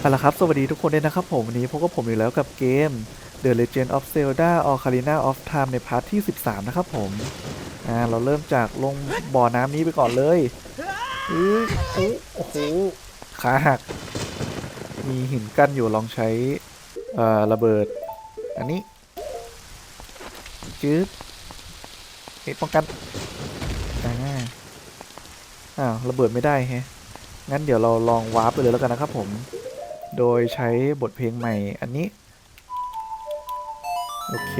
เอาละครับ สวัสดีทุกคนด้วยนะครับผมวันนี้พบกับผมอีกแล้วกับเกม The Legend of Zelda Ocarina of Time ในพาร์ทที่ 13 นะครับผมอ่าเราเริ่มจากลงบ่อน้ำนี้ไปก่อนเลยอือโอ้โหขาหัก มีหินกั้นอยู่ลองใช้เอ่อระเบิด อันนี้จืดเอ๊ะป้องกันอ่าอ้าวระเบิดไม่ได้แฮะงั้นเดี๋ยวเราลองวาร์ปไปเลยแล้วกันนะครับผม โดยใช้บทเพลงใหม่อันนี้ โอเค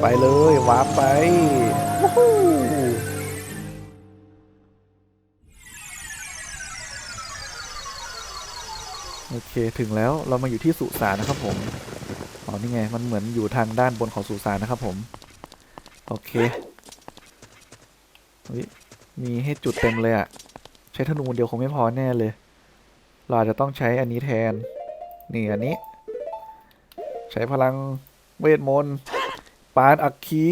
ไปเลยวาร์ปไปโอเคถึงแล้วเรามาอยู่ที่สุสานนะครับผมอ๋อนี่ไง มันเหมือนอยู่ทางด้านบนของสุสานนะครับผม โอเค เฮ้ยมีให้จุดเต็มเลยอะใช้ธนูเดียวคงไม่พอแน่เลย เราจะต้องใช้อันนี้แทน นี่อันนี้ ใช้พลังเวทมนต์ปานอัคคี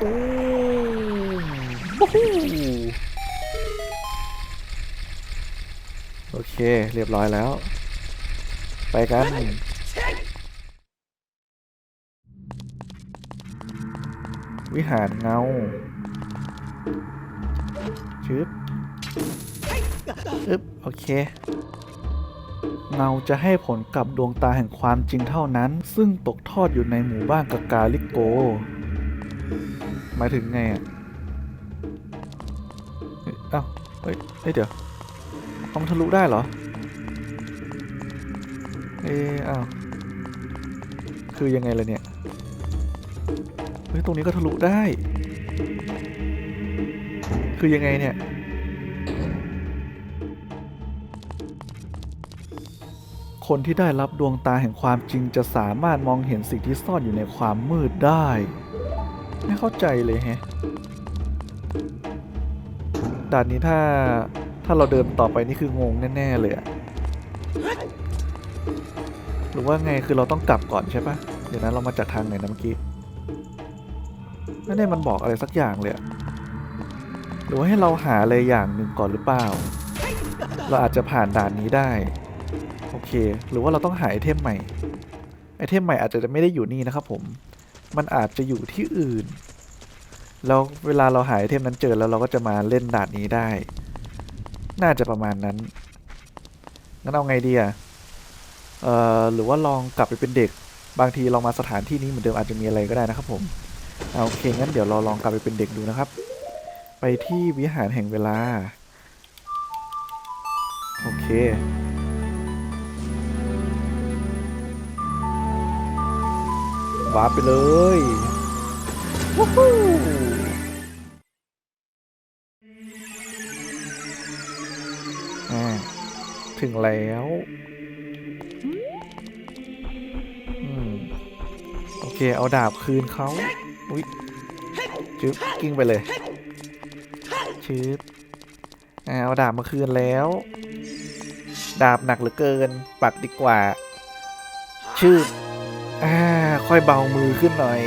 ตูโอเค เรียบร้อยแล้ว ไปกันวิหารเงา ชึบอึบโอเคเงาจะให้ผลกับดวงตาแห่งความจริงเท่านั้น ซึ่งตกทอดอยู่ในหมู่บ้านกากาลิโก หมายถึงไงอะเอ้าเฮ้ยเฮ้ยเดี๋ยวเอามันทะลุได้เหรอ เอ้อ้าวคือยังไงล่ะเนี่ย เฮ้ย ตรงนี้ก็ทะลุได้ คือยังไงเนี่ย คนที่ได้รับดวงตาแห่งความจริงจะสามารถมองเห็นสิ่งที่ซ่อนอยู่ในความมืดได้ ไม่เข้าใจเลยแฮะด่านนี้ถ้าถ้าเราเดินต่อไปนี่คืองงแน่ ๆ เลยอะหรือว่าไงคือเราต้องกลับก่อนใช่ปะเดี๋ยวนั้นเรามาจากทางไหนนะเมื่อกี้นั่นเนี่ยมันบอกอะไรสักอย่างเลยอะ หรือว่าให้เราหาอะไรอย่างหนึ่งก่อนหรือเปล่า เราอาจจะผ่านด่านนี้ได้ โอเค หรือว่าเราต้องหาไอเทมใหม่ ไอเทมใหม่อาจจะไม่ได้อยู่นี่นะครับผม มันอาจจะอยู่ที่อื่น แล้วเวลาเราหาไอเทมนั้นเจอแล้วเราก็จะมาเล่นด่านนี้ได้ น่าจะประมาณนั้น งั้นเอาไงดีอะเอ่อ หรือว่าลองกลับไปเป็นเด็ก บางทีเรามาสถานที่นี้เหมือนเดิมอาจจะมีอะไรก็ได้นะครับผม โอเคงั้นเดี๋ยวเราลองกลับไปเป็นเด็กดูนะครับ ไปที่วิหารแห่งเวลา โอเค วาร์ปไปเลยวู้ฮู้อ่าถึงแล้วอโอเค เอาดาบคืนเขา อุ้ยจึ๊บกิ้งไปเลย ชืบอ่าเอาดาบมาคืนแล้ว ดาบหนักเหลือเกิน ปักดีกว่า ชืบอ่าค่อยเบามือขึ้นหน่อย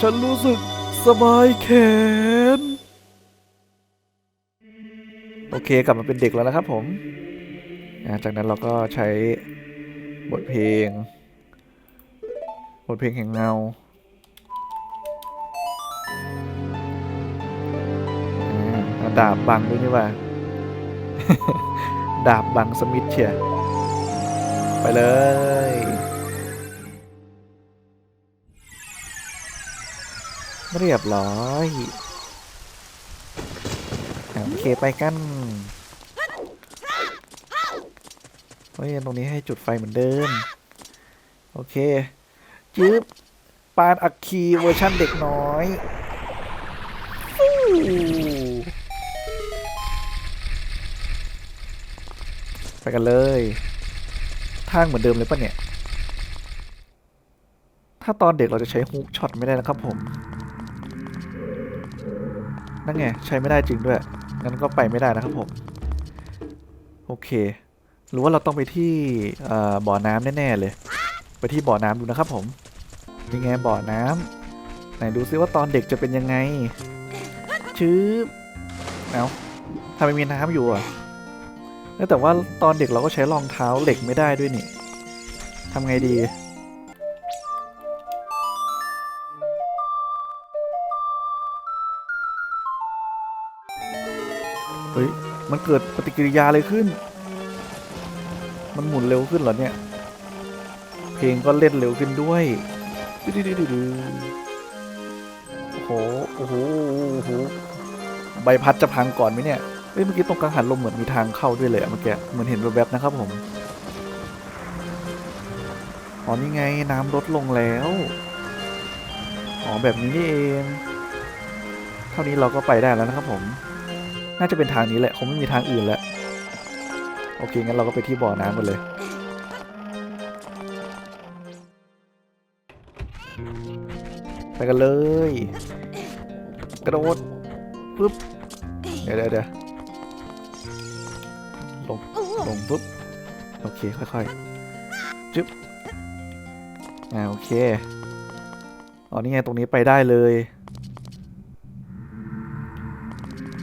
ฉันรู้สึกสบายแขน โอเคกลับมาเป็นเด็กแล้วนะครับผมจากนั้นเราก็ใช้บทเพลง บทเพลงแห่งเงา ดาบบังด้วยนี่ว่า ดาบบังสมิธเชียไปเลย เรียบร้อยโอเคไปกันเฮ้ยตรงนี้ให้จุดไฟเหมือนเดิม โอเคจึ๊บปานอัคคีเวอร์ชั่นเด็กน้อย ไปกันเลย ทางเหมือนเดิมเลยปะเนี่ย ถ้าตอนเด็กเราจะใช้ฮุกช็อตไม่ได้นะครับผม นั่นไง ใช้ไม่ได้จริงด้วย งั้นก็ไปไม่ได้นะครับผม โอเค หรือว่าเราต้องไปที่บ่อน้ำแน่ๆเลย ไปที่บ่อน้ำดูนะครับผมยังไงบ่อน้ำไหนดูซิว่าตอนเด็กจะเป็นยังไงชืบเอาทำไมมีน้ำอยู่อะ แต่ว่าตอนเด็กเราก็ใช้รองเท้าเหล็กไม่ได้ด้วยนี่ทำไงดี เฮ้ย มันเกิดปฏิกิริยาอะไรขึ้น มันหมุนเร็วขึ้นเหรอเนี่ย เพลงก็เล่นเร็วขึ้นด้วยดื้อๆๆๆโอ้โห โอ้โห โอ้โห ใบพัดจะพังก่อนไหมเนี่ย เฮ้ยเมื่อกี้ตรงกลางหันลมเหมือนมีทางเข้าด้วยเลยอะเมื่อกี้เหมือนเห็นแวบๆนะครับผมอ๋อนี่ไงน้ำลดลงแล้ว อ๋อแบบนี้นี่เอง เท่านี้เราก็ไปได้แล้วนะครับผม น่าจะเป็นทางนี้แหละคงไม่มีทางอื่นแล้ว โอเคงั้นเราก็ไปที่บ่อน้ำกันเลย ไปกันเลย กระโดดปึ๊บ เดี๋ยวเดี๋ยว ลงลงปุ๊บโอเคค่อยๆจึ๊บอ่าโอเคอ๋อนี่ไงตรงนี้ไปได้เลย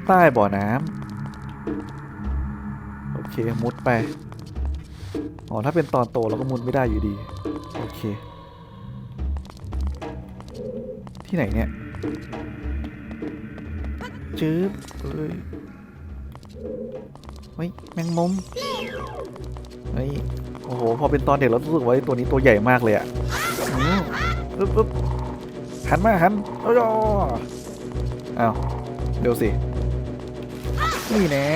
ใต้บ่อน้ำโอเคมุดไปอ๋อถ้าเป็นตอนโตเราก็มุดไม่ได้อยู่ดี โอเค ที่ไหนเนี่ยจื๊บเอ้ย เฮ้ยแมงมุมเฮ้ยโอ้โหพอเป็นตอนเด็กเรารู้สึกว่าไอ้ตัวนี้ตัวใหญ่มากเลยอะอืมปึ๊บปึ๊บหันมาหันโอ้ยอ้าวเดี๋ยวสินี่แน่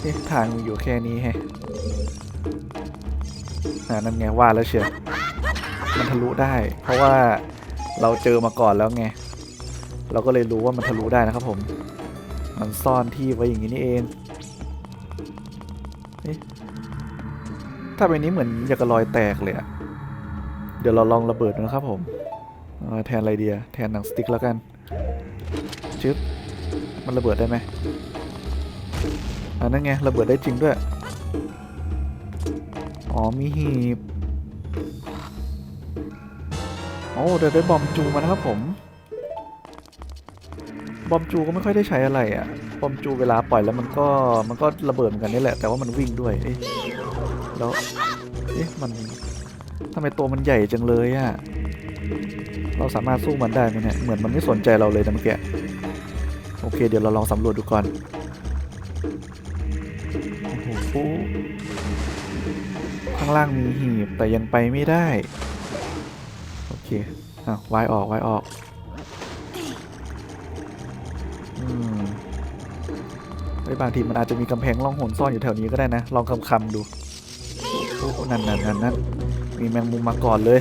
เอ๊ะทางอยู่แค่นี้แฮะนั่นไงว่าแล้วเชียวมันทะลุได้ เพราะว่าเราเจอมาก่อนแล้วไง เราก็เลยรู้ว่ามันทะลุได้นะครับผม มันซ่อนที่ไว้อย่างนี้นี่เองเถ้าเป็นนี้เหมือนอยากระรอยแตกเลยอะเดี๋ยวเราลองระเบิดนะครับผมแทนอะไรเดียแทนหนังสติ๊กแล้วกันชึบมันระเบิดได้ไหมอันนั่นไงระเบิดได้จริงด้วย อ๋อมีหีบโอ้เดี๋ยวได้บอมจูมานะครับผม บอมจูก็ไม่ค่อยได้ใช้อะไรอะ่ะ บอมจูเวลาปล่อยแล้วมันก็มันก็ระเบิดเหมือนกันนี่แหละ แต่ว่ามันวิ่งด้วย เอ๊ะ แล้ว เอ๊ะ มันทำไมตัวมันใหญ่จังเลยอะ่ะ เราสามารถสู้มันได้ไหมเนี่ย เหมือนมันไม่สนใจเราเลยนะเมื่อกี้โอเค เดี๋ยวเราลองสำรวจดูก่อน โอ้โห ข้างล่างมีหีบแต่ยังไปไม่ได้ โอเคอะวายออกวายออก อืมบางทีมันอาจจะมีกำแพงล่องหนซ่อนอยู่แถวนี้ก็ได้นะ ลองคำคำๆดูโอ้โหนั่นนั่นนั่นนั่นมีแมงมุมมาก่อนเลย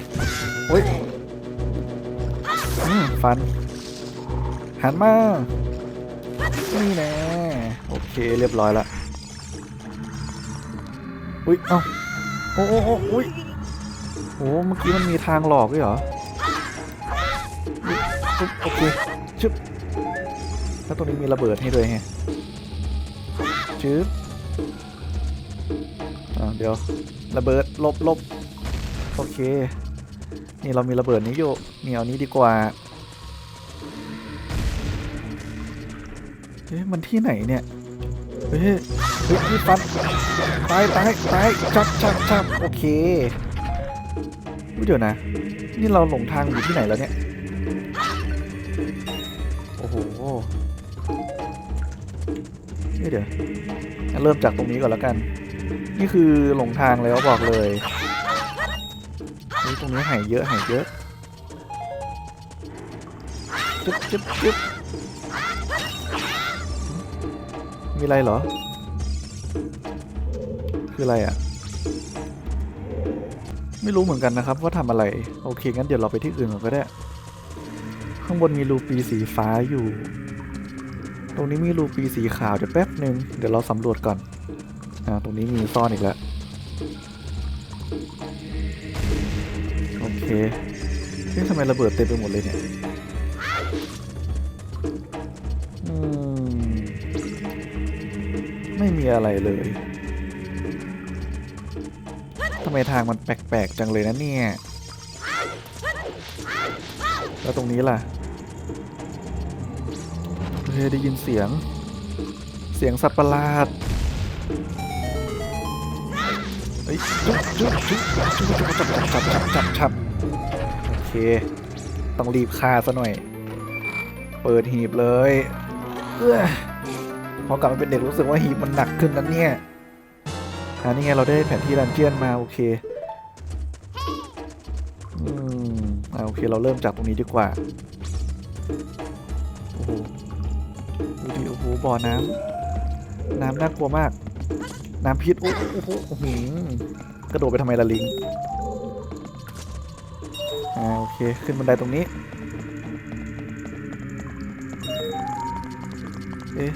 โอ้ยอืมฟัน หันมา นี่แน่โอเคเรียบร้อยละอุ้ย เอ้า โอ้โอ้โอ้อุ้ยโอ้เมื่อกี้มันมีทางหลอกด้วยเหรอโอเค แล้วตรงนี้มีระเบิดให้ด้วยไงชึบเดี๋ยวระเบิดลบลบโอเค นี่เรามีระเบิดนี้อยู่นี่เอานี้ดีกว่าเอ๊ะมันที่ไหนเนี่ยเฮ้ยเฮ้ยพี่ฟันตายตายตายจับจับจับโอเคอุ๊ยเดี๋ยวนะ นี่เราหลงทางอยู่ที่ไหนแล้วเนี่ย เดี๋ยวเริ่มจากตรงนี้ก่อนแล้วกัน นี่คือหลงทางแล้วบอกเลยนี่ตรงนี้หายเยอะหายเยอะจึ๊บจึ๊บจึ๊บมีอะไรเหรอ คืออะไรอะ่ะ ไม่รู้เหมือนกันนะครับว่าทำอะไร โอเคงั้นเดี๋ยวเราไปที่อื่นก่อนก็ได้ ข้างบนมีรูปีสีฟ้าอยู่ ตรงนี้มีรูปีสีขาวเดี๋ยวแป๊บหนึ่งเดี๋ยวเราสำรวจก่อน อ่า ตรงนี้มีซ่อนอีกแล้ว โอเคเฮ้ยทำไมระเบิดเต็มไปหมดเลยเนี่ย อืม ไม่มีอะไรเลยทำไมทางมันแปลกๆจังเลยนะเนี่ย แล้วตรงนี้ล่ะ เฮ้ยได้ยินเสียง เสียงสัตว์ประหลาดเฮ้ยจับจับจับจับจับจับจับจับจับโอเค ต้องรีบฆ่าซะหน่อย เปิดหีบเลยเอ้อพอกลับมาเป็นเด็กรู้สึกว่าหีบมันหนักขึ้นนั้นเนี่ยอ่านี่ไงเราได้แผนที่ดันเจียนมาโอเคอืมอ่าโอเคเราเริ่มจากตรงนี้ดีกว่าโอ้โห หบ่อน้ำน้ำน่ากลัวมาก น้ำพิษโอ้โหโอ้โหกระโดดไปทำไมละลิงอ่าโอเค ขึ้นบันไดตรงนี้ เอ๊ะ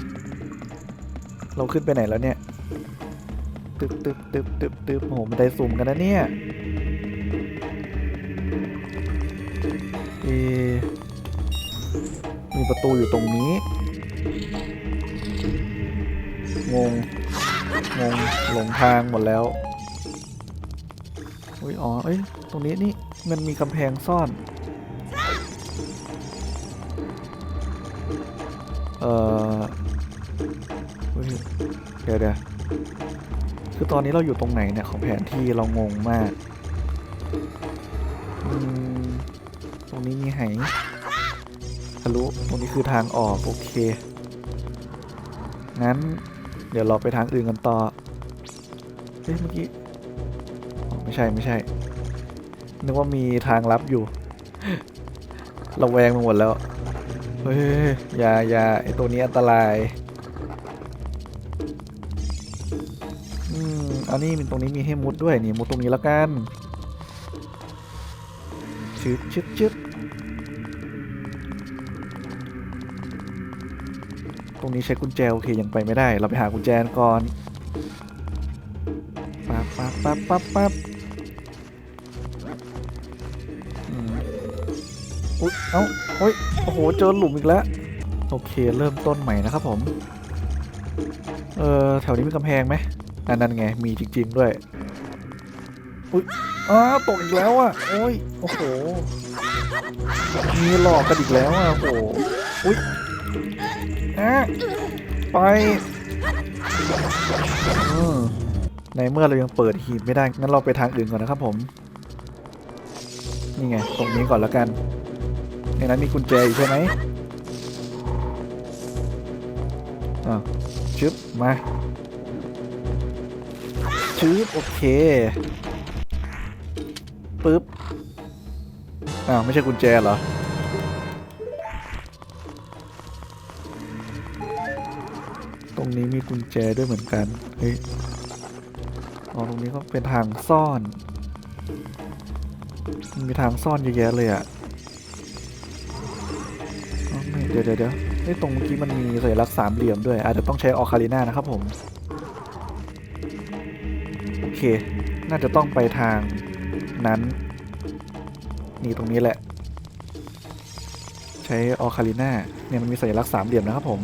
เราขึ้นไปไหนแล้วเนี่ย ตึบตึบตึบตึบตึบโอ้โหบันไดสูงกันนะเนี่ย เอะมีประตูอยู่ตรงนี้ งง งง หลงทางหมดแล้วอุ้ยอ๋อเอ้ย ตรงนี้นี่ มันมีกำแพงซ่อน เอ่อเฮ้ยเดี๋ยวเดี๋ยวคือตอนนี้เราอยู่ตรงไหนเนี่ย ของแผนที่เรางงมากอืมตรงนี้มีไหทะลุ ตรงนี้คือทางออก โอเค งั้น เดี๋ยวเราไปทางอื่นกันต่อ เฮ้ยเมื่อกี้ไม่ใช่ไม่ใช่ นึกว่ามีทางลับอยู่ เราแวงไปหมดแล้ว เฮ้ยอย่าอย่าไอตัวนี้อันตรายอืมอันนี้มีตรงนี้มีให้มุดด้วยนี่มุดตรงนี้แล้วกันชึบชึบชึบ รงนี้ใช้กุญแจโอเคยังไปไม่ได้ เราไปหากุญแจก่อนปั๊บปั๊บปั๊บปั๊บปั๊บอุ๊ยเอ้าเฮ้ยโอ้โหเจอหลุมอีกแล้วโอเคเริ่มต้นใหม่นะครับผม เออแถวนี้มีกำแพงไหมนั่นนั่นไงมีจริง ๆ ด้วยอุ๊ยอ้าตกอีกแล้วอะโอ้ยโอ้โหมีหลอกกันอีกแล้วอะโอ้โหอุ๊ย อะไปในเมื่อเรายังเปิดหีบไม่ได้ งั้นเราไปทางอื่นก่อนนะครับผม นี่ไง ตรงนี้ก่อนแล้วกัน ในนั้นมีกุญแจอยู่ใช่ไหมอะชึบ มาชึบ โอเค ปึ๊บ อ้าว ไม่ใช่กุญแจเหรอ รงนี้มีกุญแจด้วยเหมือนกัน เฮ้ย อ๋อ ตรงนี้ก็เป็นทางซ่อน มันมีทางซ่อนเยอะแยะเลยอะเดี๋ยวเดี๋ยวเดี๋ยวตรงเมื่อกี้มันมีสัญลักษณ์สามเหลี่ยมด้วย อาจจะต้องใช้ออคาลิน่านะครับผม โอเค น่าจะต้องไปทางนั้น นี่ตรงนี้แหละ ใช้ออคาลิน่าเนี่ยมันมีสัญลักษณ์สามเหลี่ยมนะครับผม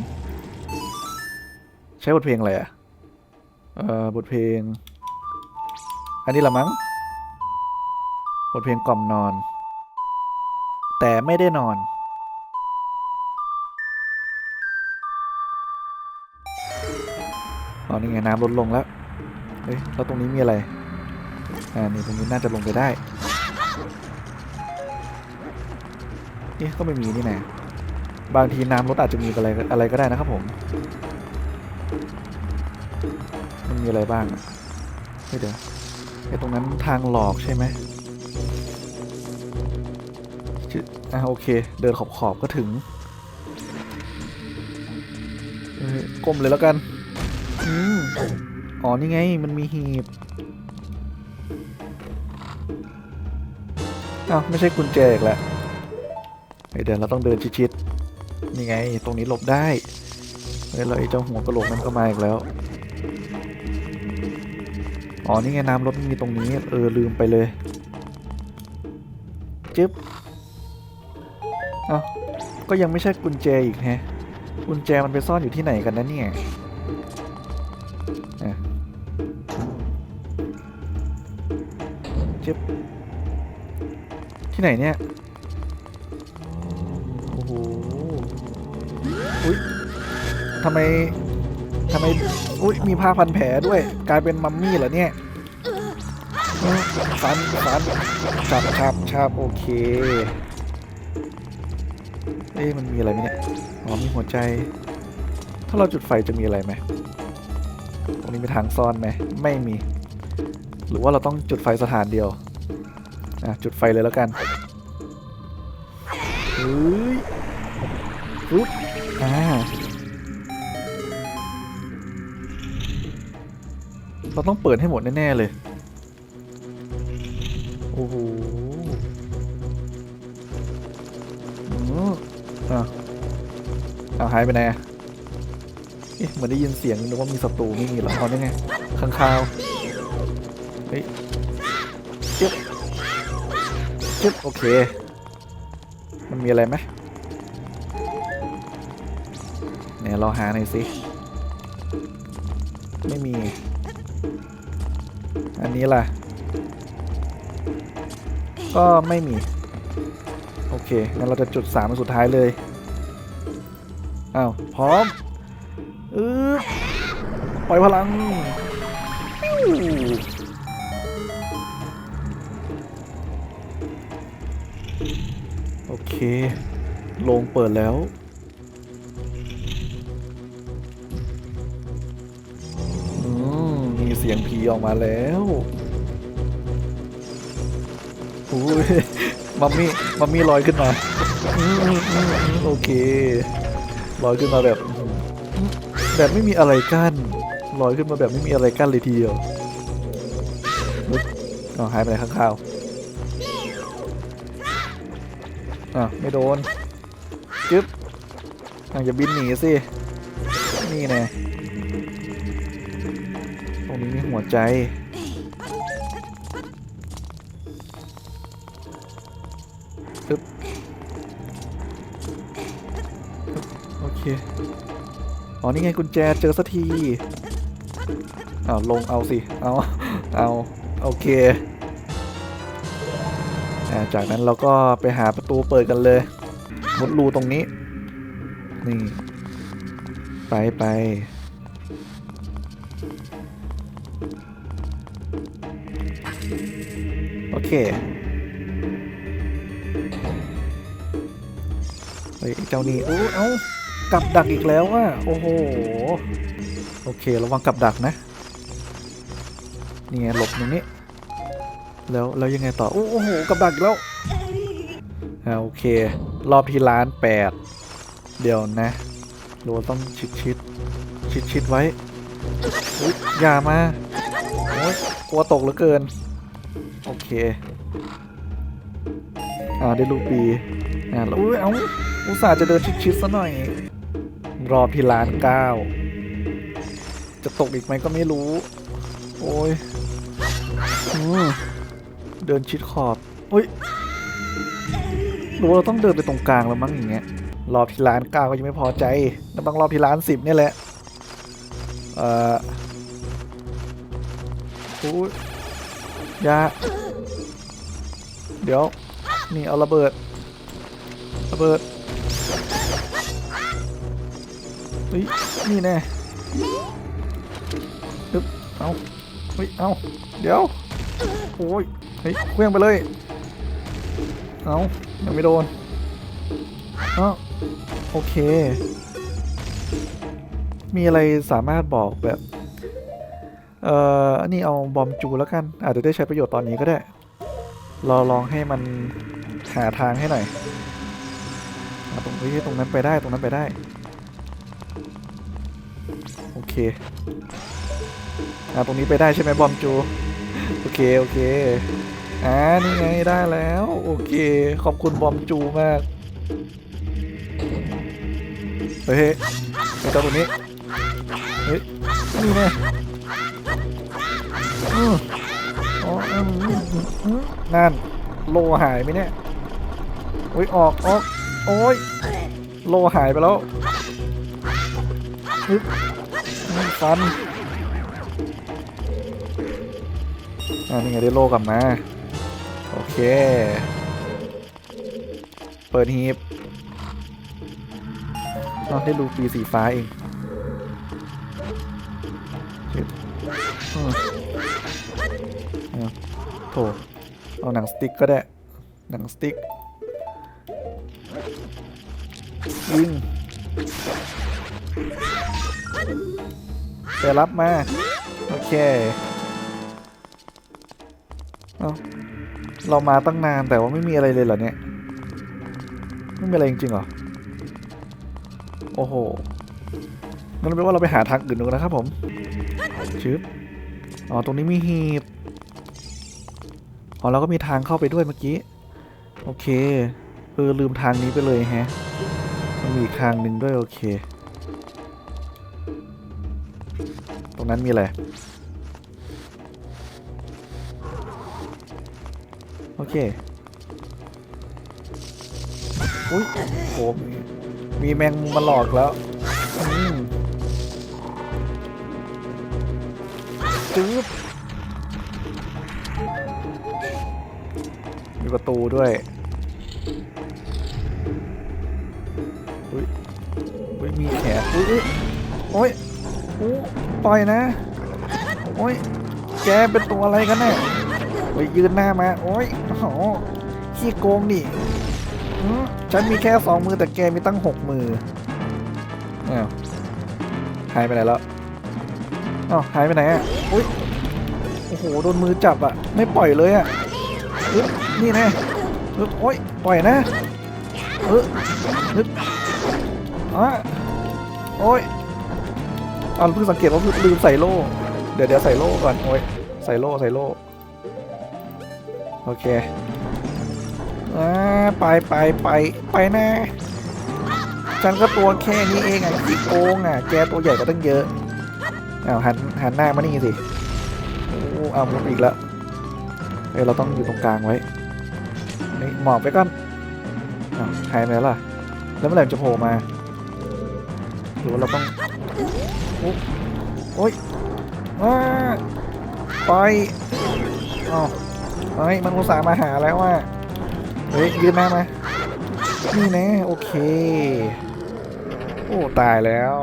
ใช้บทเพลงอะไรอะเอ่อบทเพลง อันนี้ละมั้งบทเพลงกล่อมนอน แต่ไม่ได้นอนอ๋อนี่ไงน้ำลดลงแล้วเฮ้ยแล้วตรงนี้มีอะไร อ่า นี่ตรงนี้น่าจะลงไปได้เอ๊ะก็ไม่มีนี่นะบางทีน้ำลดอาจจะมีอะไรอะไรก็ได้นะครับผม มีอะไรบ้างเดี๋ยวไอ้ตรงนั้นทางหลอกใช่ไหมชื่ออะโอเค เดินขอบขอบๆก็ถึงก้มเลยแล้วกันอืมอ๋อ นี่ไง มันมีหีบ อ้าว ไม่ใช่กุญแจอีกแล้วเดี๋ยวเราต้องเดินชิดๆ นี่ไง ตรงนี้หลบได้เฮ้ยแล้วไอ้เจ้าหัวกระโหลกมันก็มาอีกแล้ว อ๋อ นี่ไงน้ำรถมีตรงนี้ เออ ลืมไปเลย จึ๊บอ้าก็ยังไม่ใช่กุญแจอีกแฮะ กุญแจมันไปซ่อนอยู่ที่ไหนกันนะเนี่ยจึ๊บที่ไหนเนี่ย โอ้โห อุ้ยทำไมทำไม อุ้ยมีผ้าพันแผลด้วย กลายเป็นมัมมี่เหรอเนี่ยฟันฟันฉับฉับฉับโอเค เอ๊ะมันมีอะไรไหมเนี่ย อ๋อมีหัวใจ ถ้าเราจุดไฟจะมีอะไรไหม ตรงนี้มีทางซ่อนไหม ไม่มี หรือว่าเราต้องจุดไฟสถานเดียวอะจุดไฟเลยแล้วกันเฮ้ยปึ๊บอ่า เราต้องเปิดให้หมดแน่ๆเลย โอ้โหอืมอะเอาหายไปไหนอะเอ๊ะเหมือนได้ยินเสียงนึกว่ามีศัตรูไม่มีเหรอเอาได้ไงข้างคาวเฮ้ยจึ๊บจึ๊บโอเค มันมีอะไรไหมเนี่ยเราหาหน่อยสิ ไม่มี อันนี้ล่ะ ก็ไม่มี โอเค งั้นเราจะจุดสามสุดท้ายเลย อ้าว พร้อมอือปล่อยพลัง โอเคโลงเปิดแล้ว ยงผีออกมาแล้วอุ้ยมัมมี่มัมมี่ลอยขึ้นมาโอเคลอยขึ้นมาแบบ แบบไม่มีอะไรกั้นลอยขึ้นมาแบบไม่มีอะไรกั้นเลยทีเดียวอ๋อหายไปไหนข้างข่าวอะไม่โดนจึ๊บอะอย่าบินหนีสินี่แน่ตรง หัวใจ ปึ๊บ โอเค อ๋อ นี่ไงกุญแจเจอสักทีเอาวลงเอาสิ เอา เอา โอเคอจากนั้นเราก็ไปหาประตูเปิดกันเลยมุดรูตรงนี้ นี่ ไปไป เคเฮ้ยไอ้เจ้านี่โอ้เอ้ากับดักอีกแล้วว่ะโอ้โห โอเค ระวังกับดักนะ นี่ไงหลบตรงนี้ แล้วแล้วยังไงต่อ โอ้โห กับดักอีกแล้วอ่าโอเค รอบที่ร้านแปด เดี๋ยวนะเราต้องชิดชิดชิดชิดไว้ อยอย่ามาโอ้ยกลัวตกเหลือเกิน โอเค อ่าได้ลูกปีอ่าแล้วอุ้ยเอาอุตส่าห์จะเดินชิดๆซะหน่อย รอบที่ร้านเก้า จะตกอีกไหมก็ไม่รู้ โอ้ยอเดินชิดขอบเฮ้ยหรือว่าเราต้องเดินไปตรงกลางแล้วมั้งอย่างเงี้ย รอบที่ร้านเก้าก็ยังไม่พอใจก็ต้องรอบที่ร้านสิบเนี่แหละ เอ่อโอ้ยอ ยาเดี๋ยว นี่เอาระเบิด ระเบิดเฮ้ยนี่แน่ปึ๊บเอาเฮ้ย เอาเดี๋ยว โอ้ย เฮ้ยเคลื่องไปเลย เอายังไม่โดนเอาโอเค มีอะไรสามารถบอกแบบ เอ่ออันนี้เอาบอมจูแล้วกัน อาจจะได้ใช้ประโยชน์ตอนนี้ก็ได้รอลองให้มันหาทางให้หน่อยอตรงนี้ตรงนั้นไปได้ตรงนั้นไปได้ โอเคอ่าตรงนี้ไปได้ใช่ไหมบอมจู โอเค โอเคอ่านี่ไงได้แล้ว โอเค ขอบคุณบอมจูมากเฮ้ยไอเจ้าตัวนี้เฮ้ยนี่ไง นั่น โลหายไหมเนี่ยโอ้ยออกออกโอ้ยโลหายไปแล้วฮึบนี่ฟันอ่านี่ไงได้โลกลับมา โอเค เปิดฮีบอ๋อได้รูปีสีฟ้าเองอ โถเอาหนังสติ๊กก็ได้ หนังสติ๊กยิงไปรับมา โอเคเอาเรามาตั้งนานแต่ว่าไม่มีอะไรเลยเหรอเนี่ย ไม่มีอะไรจริงๆเหรอ โอ้โหงั้นแปลว่าเราไปหาทางอื่นดูนะครับผมชึบอ๋อ ตรงนี้มีหีบ อ๋อเราก็มีทางเข้าไปด้วยเมื่อกี้ โอเค เออ ลืมทางนี้ไปเลยแฮะมันมีอีกทางหนึ่งด้วยโอเค ตรงนั้นมีอะไร โอเค อุ้ยโหมีมีแมงมุมมาหลอกแล้วอืมจื๊บ มีประตูด้วยอุ้ยอุ้ยมีแขนอุ้ยโอ้ยโอ้ปล่อยนะ โอ้ยแกเป็นตัวอะไรกันเนี่ยโอ้ยยืนหน้ามาโอ้ยโอ้โหขี้โกงดิอืมฉันมีแค่สองมือแต่แกมีตั้งหกมืออ้าวหายไปไหนแล้วอ้าวหายไปไหนอะอุ้ยโอ้โหโดนมือจับอะ ไม่ปล่อยเลยอะ อึ๊บนี่แน่อึ๊บโอ้ยปล่อยนะเอออึ๊บอะโอ้ยเอาเพิ่งสังเกตว่าลืมใส่โล่เดี๋ยวเดี๋ยวใส่โล่ก่อนโอ้ยใส่โล่ใส่โล่โอเคอ่าไปไปไปไปน่ฉันก็ตัวแค่นี้เองอะขี้โกงอะแกตัวใหญ่กว่าตั้งเยอะอ้าวหันหันหน้ามานี่สิโอ้เอามุดอีกแล้ว เฮ้ยเราต้องอยู่ตรงกลางไว้นี่หมอบไปก่อนอ้าวหายไปแล้วล่ะ แล้วเมื่อไหร่มันจะโผล่มา หรือว่าเราต้อง โอ้โอ้ยอ้าไปอ้าวเฮ้ยมันอุตส่าห์มาหาแล้วว่าเฮ้ยยืนหน้ามานี่น่โอเค โอ้ตายแล้ว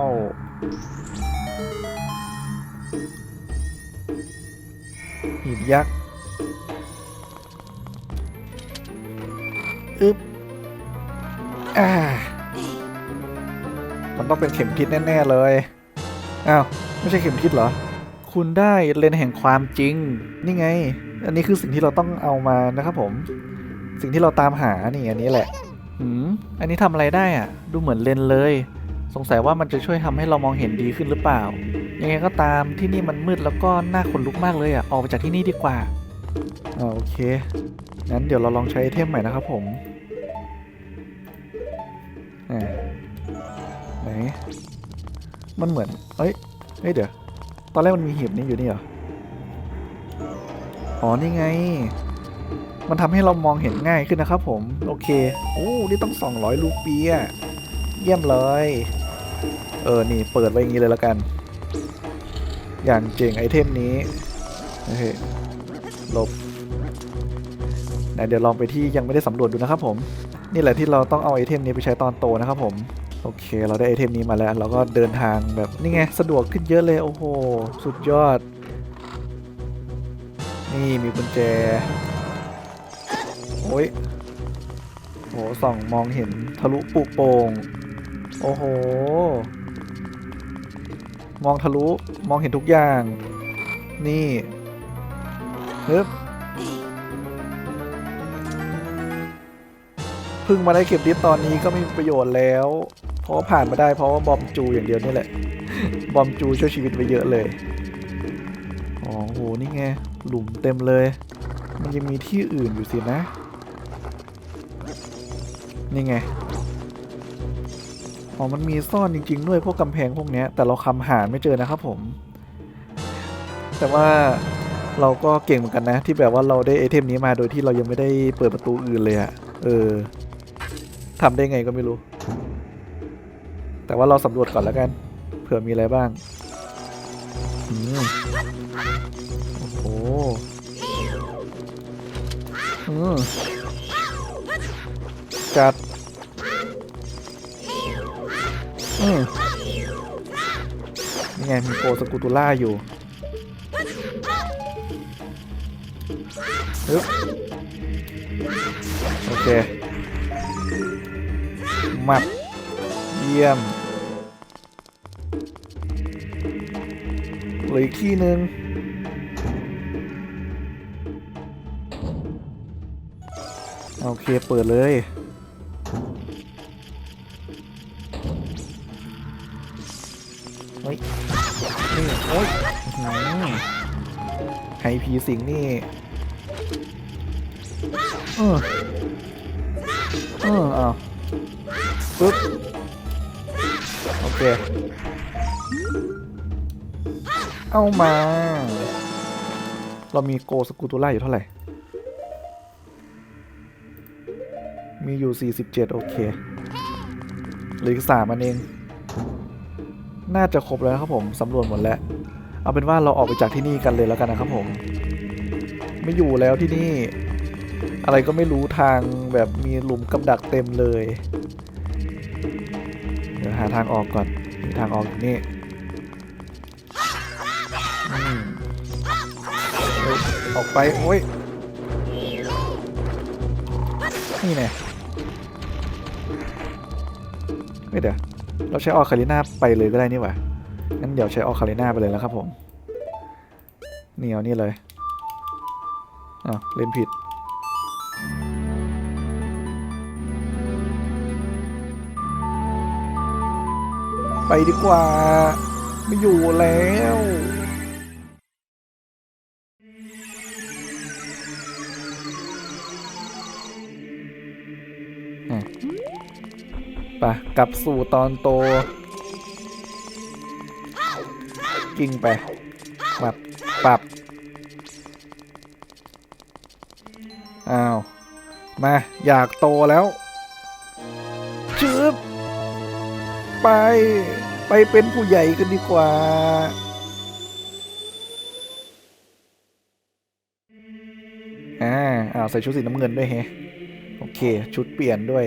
หีบยักษ์ มันต้องเป็นเข็มทิศแน่ ๆ เลย อ้าว ไม่ใช่เข็มทิศเหรอ คุณได้เลนแห่งความจริง นี่ไง อันนี้คือสิ่งที่เราต้องเอามานะครับผม สิ่งที่เราตามหา นี่อันนี้แหละหืม อันนี้ทำอะไรได้อะ ดูเหมือนเลนเลย สงสัยว่ามันจะช่วยทำให้เรามองเห็นดีขึ้นหรือเปล่า ยังไงก็ตามที่นี่มันมืดแล้วก็น่าขนลุกมากเลยอะ ออกไปจากที่นี่ดีกว่าอ่าโอเค งั้นเดี๋ยวเราลองใช้ไอเทมใหม่นะครับผม ไหน มันเหมือน เอ้ย เฮ้ยเดี๋ยว ตอนแรกมันมีหีบนี้อยู่นี่เหรอ อ๋อ นี่ไง มันทำให้เรามองเห็นง่ายขึ้นนะครับผม โอเค โอ้ นี่ต้อง 200รูปีอะเยี่ยมเลย เออ นี่เปิดไว้อย่างนี้เลยแล้วกัน อย่างเจ๋งไอเทมนี้โอเคลบไหนเดี๋ยวลองไปที่ยังไม่ได้สำรวจดูนะครับผม นี่แหละที่เราต้องเอาไอเทมนี้ไปใช้ตอนโตนะครับผม โอเค เราได้ไอเทมนี้มาแล้ว เราก็เดินทางแบบนี่ไงสะดวกขึ้นเยอะเลยโอ้โห สุดยอด นี่มีกุญแจ โอ้ยโหส่องมองเห็นทะลุปุโป่งโอ้โห มองทะลุมองเห็นทุกอย่าง นี่เฮึบ พิ่งมาได้เก็บดิสตอนนี้ก็ไม่มีประโยชน์แล้ว เพราะผ่านมาได้เพราะว่าบอมจูอย่างเดียวนี่แหละ บอมจูช่วยชีวิตไปเยอะเลยอ๋อโหนี่ไงหลุมเต็มเลย มันยังมีที่อื่นอยู่สินะ นี่ไงอ๋อมันมีซ่อนจริง ๆ ด้วยพวกกำแพงพวกนี้แต่เราคำหาไม่เจอนะครับผม แต่ว่าเราก็เก่งเหมือนกันนะ ที่แบบว่าเราได้ไอเทมนี้มาโดยที่เรายังไม่ได้เปิดประตูอื่นเลยอะเออ ทำได้ไงก็ไม่รู้ แต่ว่าเราสำรวจก่อนแล้วกัน เผื่อมีอะไรบ้างโอ้โหจัดนี่ไงมีโปสกูตูล่าอยู่โอเค มัด เยี่ยมเหลืออีกที่หนึ่งโอเค เปิดเลยเฮ้ยนี่โอ้ยอื้อหือไฮพีสิงนี่เออ เค เอามา เรามีโกสกูตูล่าอยู่เท่าไหร่ มีอยู่ 47 โอเคเหลืออีกสามอันเอง น่าจะครบแล้วนะครับผมสำรวจหมดแล้ว เอาเป็นว่าเราออกไปจากที่นี่กันเลยแล้วกันนะครับผม ไม่อยู่แล้วที่นี่ อะไรก็ไม่รู้ทางแบบมีหลุมกับดักเต็มเลย เดี๋ยวหาทางออกก่อนมีทางออกอยู่นี่อืมเฮ้ยออกไป โอ้ย นี่แน่ไม่เดี๋ยว เราใช้ออคาลิน่าไปเลยก็ได้นี่หว่างั้นเดี๋ยวใช้ออคาลิน่าไปเลยแล้วครับผม นี่เอานี่เลยอ้าวเล่นผิด ไปดีกว่า ไม่อยู่แล้วอะไปกลับสู่ตอนโต กิ้งไปปรับปรับอ้าว มา อยากโตแล้ว ไป ไปเป็นผู้ใหญ่กันดีกว่าอ่าอ้าวใส่ชุดสีน้ำเงินด้วยเฮโอเค ชุดเปลี่ยนด้วย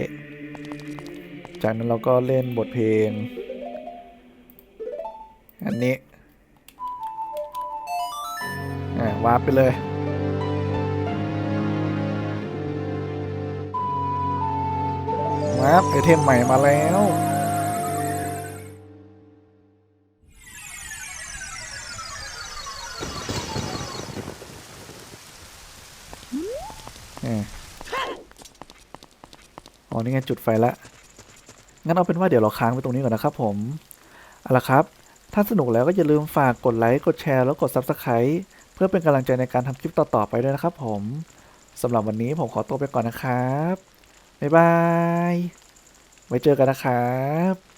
จากนั้นเราก็เล่นบทเพลง อันนี้อ่าวาร์ปไปเลยวาร์ปไอเทมใหม่มาแล้ว อ๋อนี่ไงจุดไฟละ งั้นเอาเป็นว่าเดี๋ยวเราค้างไว้ตรงนี้ก่อนนะครับผม เอาละครับ ถ้าสนุกแล้วก็อย่าลืมฝากกดไลค์ กดแชร์แล้วกด Subscribe เพื่อเป็นกำลังใจในการทำคลิปต่อๆไปด้วยนะครับผมสำหรับวันนี้ผมขอตัวไปก่อนนะครับ บ๊ายบาย ไว้เจอกันนะครับ